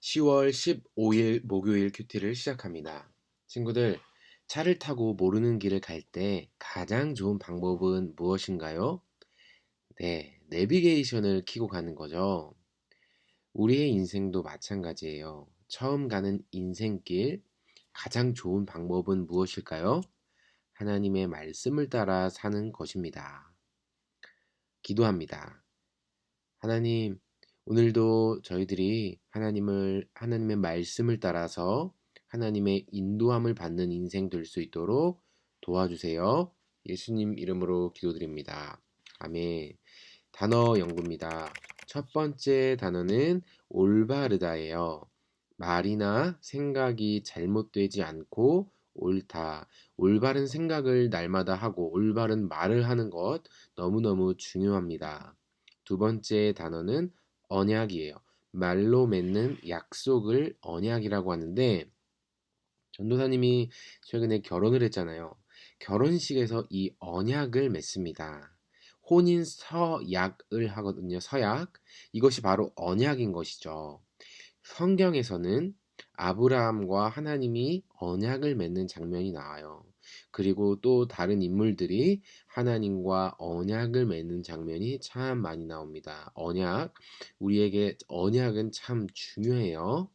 10월 15일 목요일 큐티를 시작합니다. 친구들, 차를 타고 모르는 길을 갈 때 가장 좋은 방법은 무엇인가요? 네, 내비게이션을 켜고 가는 거죠. 우리의 인생도 마찬가지예요. 처음 가는 인생길, 가장 좋은 방법은 무엇일까요? 하나님의 말씀을 따라 사는 것입니다. 기도합니다. 하나님, 오늘도 저희들이 하나님을 하나님의 말씀을 따라서 하나님의 인도함을 받는 인생 될 수 있도록 도와주세요. 예수님 이름으로 기도드립니다. 아멘. 단어 연구입니다. 첫 번째 단어는 올바르다예요. 말이나 생각이 잘못되지 않고 옳다. 올바른 생각을 날마다 하고 올바른 말을 하는 것 너무너무 중요합니다. 두 번째 단어는 언약이에요. 말로 맺는 약속을 언약이라고 하는데 전도사님이 최근에 결혼을 했잖아요. 결혼식에서 이 언약을 맺습니다. 혼인 서약을 하거든요. 서약. 이것이 바로 언약인 것이죠. 성경에서는 아브라함과 하나님이 언약을 맺는 장면이 나와요. 그리고 또 다른 인물들이 하나님과 언약을 맺는 장면이 참 많이 나옵니다. 언약, 우리에게 언약은 참 중요해요.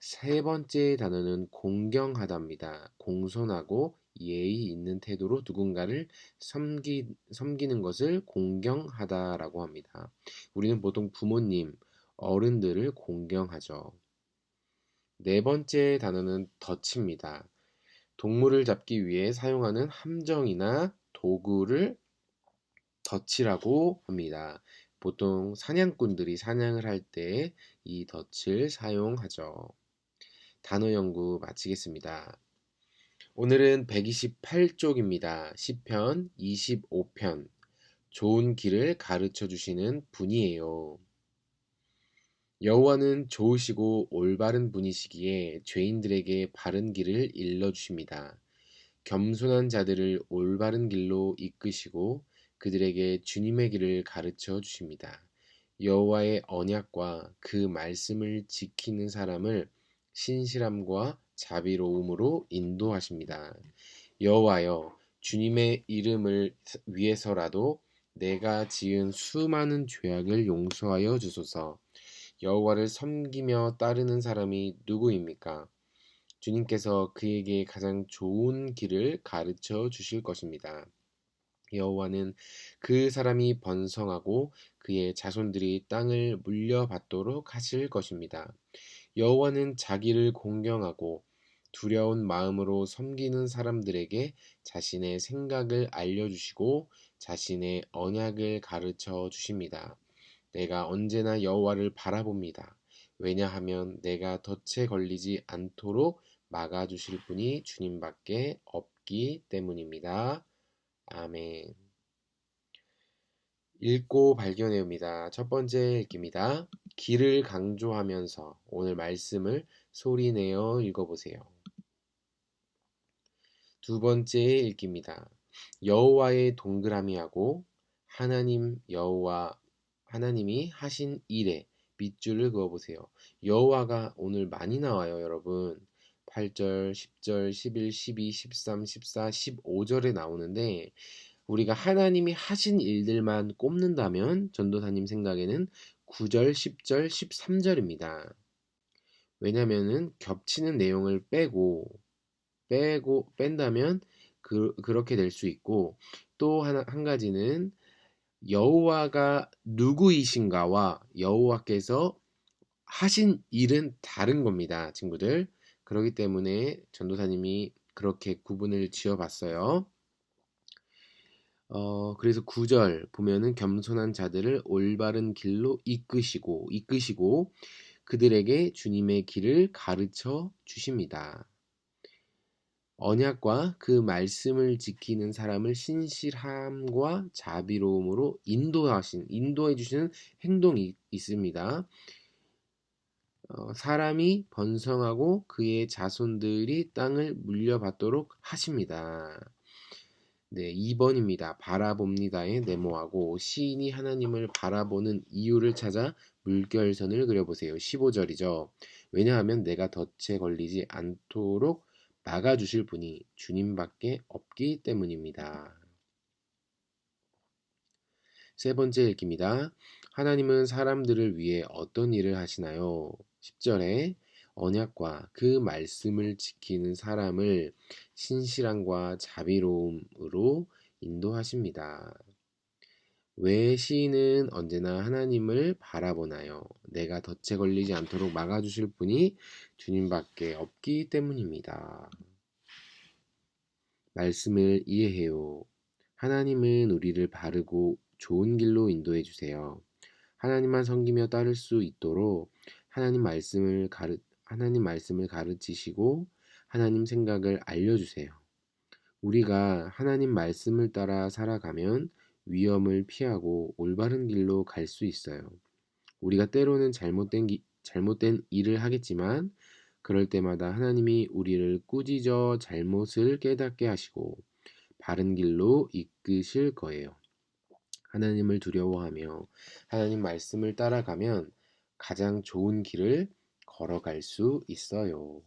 세 번째 단어는 공경하다입니다. 공손하고 예의 있는 태도로 누군가를 섬기, 섬기는 것을 공경하다라고 합니다. 우리는 보통 부모님, 어른들을 공경하죠. 네 번째 단어는 덫입니다. 동물을 잡기 위해 사용하는 함정이나 도구를 덫이라고 합니다. 보통 사냥꾼들이 사냥을 할 때 이 덫을 사용하죠. 단어 연구 마치겠습니다. 오늘은 128쪽입니다. 10편 25편 좋은 길을 가르쳐 주시는 분이에요. 여호와는 좋으시고 올바른 분이시기에 죄인들에게 바른 길을 일러 주십니다. 겸손한 자들을 올바른 길로 이끄시고 그들에게 주님의 길을 가르쳐 주십니다. 여호와의 언약과 그 말씀을 지키는 사람을 신실함과 자비로움으로 인도하십니다. 여호와여 주님의 이름을 위해서라도 내가 지은 수많은 죄악을 용서하여 주소서. 여호와를 섬기며 따르는 사람이 누구입니까? 주님께서 그에게 가장 좋은 길을 가르쳐 주실 것입니다. 여호와는 그 사람이 번성하고 그의 자손들이 땅을 물려받도록 하실 것입니다. 여호와는 자기를 공경하고 두려운 마음으로 섬기는 사람들에게 자신의 생각을 알려주시고 자신의 언약을 가르쳐 주십니다. 내가 언제나 여호와를 바라봅니다. 왜냐하면 내가 덫에 걸리지 않도록 막아주실 분이 주님밖에 없기 때문입니다. 아멘. 읽고 발견해옵니다. 첫 번째 읽기입니다. 길을 강조하면서 오늘 말씀을 소리내어 읽어보세요. 두 번째 읽기입니다. 여호와의 동그라미하고 하나님 여호와 하나님이 하신 일에 밑줄을 그어 보세요. 여호와가 오늘 많이 나와요, 여러분. 8절, 10절, 11, 12, 13, 14, 15절에 나오는데 우리가 하나님이 하신 일들만 꼽는다면 전도사님 생각에는 9절, 10절, 13절입니다. 왜냐면은 겹치는 내용을 빼고 빼고 뺀다면 그, 그렇게 될 수 있고 또 하나 한 가지는 여호와가 누구이신가와 여호와께서 하신 일은 다른 겁니다, 친구들. 그렇기 때문에 전도사님이 그렇게 구분을 지어봤어요. 어, 그래서 구절 보면은 겸손한 자들을 올바른 길로 이끄시고 이끄시고 그들에게 주님의 길을 가르쳐 주십니다. 언약과 그 말씀을 지키는 사람을 신실함과 자비로움으로 인도하신 인도해 주시는 행동이 있습니다. 어, 사람이 번성하고 그의 자손들이 땅을 물려받도록 하십니다. 네, 2번입니다. 바라봅니다에 네모하고 시인이 하나님을 바라보는 이유를 찾아 물결선을 그려보세요. 15절이죠. 왜냐하면 내가 덫에 걸리지 않도록 막아주실 분이 주님밖에 없기 때문입니다. 세 번째 읽기입니다. 하나님은 사람들을 위해 어떤 일을 하시나요? 10절에 언약과 그 말씀을 지키는 사람을 신실함과 자비로움으로 인도하십니다. 왜 시인은 언제나 하나님을 바라보나요? 내가 덫에 걸리지 않도록 막아주실 분이 주님밖에 없기 때문입니다. 말씀을 이해해요. 하나님은 우리를 바르고 좋은 길로 인도해 주세요. 하나님만 섬기며 따를 수 있도록 하나님 말씀을 가르 하나님 말씀을 가르치시고 하나님 생각을 알려 주세요. 우리가 하나님 말씀을 따라 살아가면 위험을 피하고 올바른 길로 갈 수 있어요. 우리가 때로는 잘못된, 기, 잘못된 일을 하겠지만 그럴 때마다 하나님이 우리를 꾸짖어 잘못을 깨닫게 하시고 바른 길로 이끄실 거예요. 하나님을 두려워하며 하나님 말씀을 따라가면 가장 좋은 길을 걸어갈 수 있어요.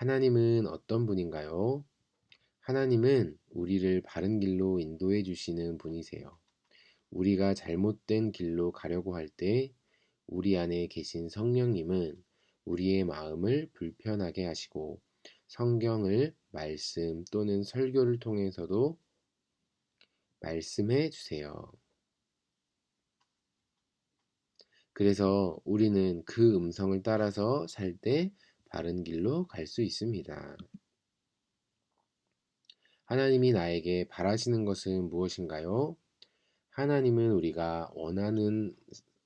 하나님은 어떤 분인가요? 하나님은 우리를 바른 길로 인도해 주시는 분이세요. 우리가 잘못된 길로 가려고 할 때 우리 안에 계신 성령님은 우리의 마음을 불편하게 하시고 성경을 말씀 또는 설교를 통해서도 말씀해 주세요. 그래서 우리는 그 음성을 따라서 살 때 바른 길로 갈 수 있습니다. 하나님이 나에게 바라시는 것은 무엇인가요? 하나님은 우리가 원하는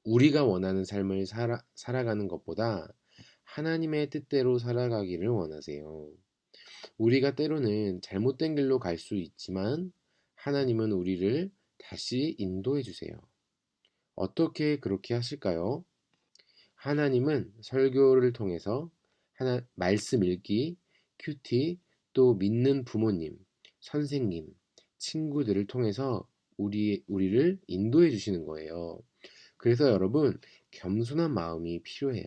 우리가 원하는 삶을 살아, 살아가는 것보다 하나님의 뜻대로 살아가기를 원하세요. 우리가 때로는 잘못된 길로 갈 수 있지만 하나님은 우리를 다시 인도해 주세요. 어떻게 그렇게 하실까요? 하나님은 설교를 통해서 하나, 말씀 읽기, 큐티, 또 믿는 부모님, 선생님, 친구들을 통해서 우리, 우리를 인도해 주시는 거예요. 그래서 여러분, 겸손한 마음이 필요해요.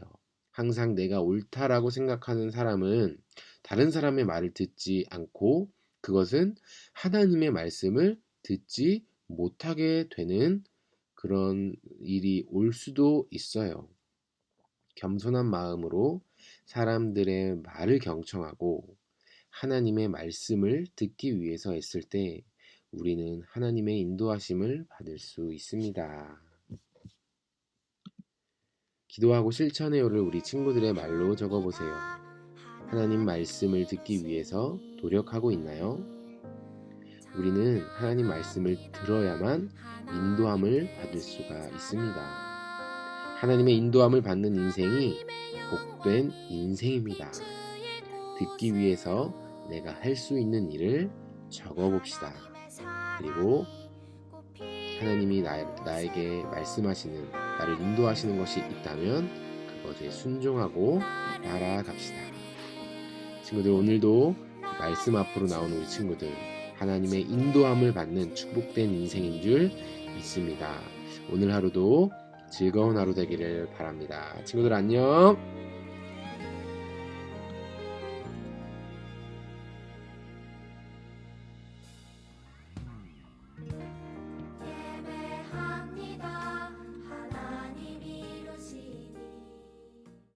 항상 내가 옳다라고 생각하는 사람은 다른 사람의 말을 듣지 않고 그것은 하나님의 말씀을 듣지 못하게 되는 그런 일이 올 수도 있어요. 겸손한 마음으로 사람들의 말을 경청하고 하나님의 말씀을 듣기 위해서 했을 때 우리는 하나님의 인도하심을 받을 수 있습니다. 기도하고 실천해요를 우리 친구들의 말로 적어보세요. 하나님 말씀을 듣기 위해서 노력하고 있나요? 우리는 하나님 말씀을 들어야만 인도함을 받을 수가 있습니다. 하나님의 인도함을 받는 인생이 복된 인생입니다. 듣기 위해서 내가 할 수 있는 일을 적어봅시다. 그리고 하나님이 나, 나에게 말씀하시는, 나를 인도하시는 것이 있다면 그것에 순종하고 따라갑시다. 친구들, 오늘도 말씀 앞으로 나온 우리 친구들, 하나님의 인도함을 받는 축복된 인생인 줄 믿습니다. 오늘 하루도 즐거운 하루 되기를 바랍니다. 친구들 안녕!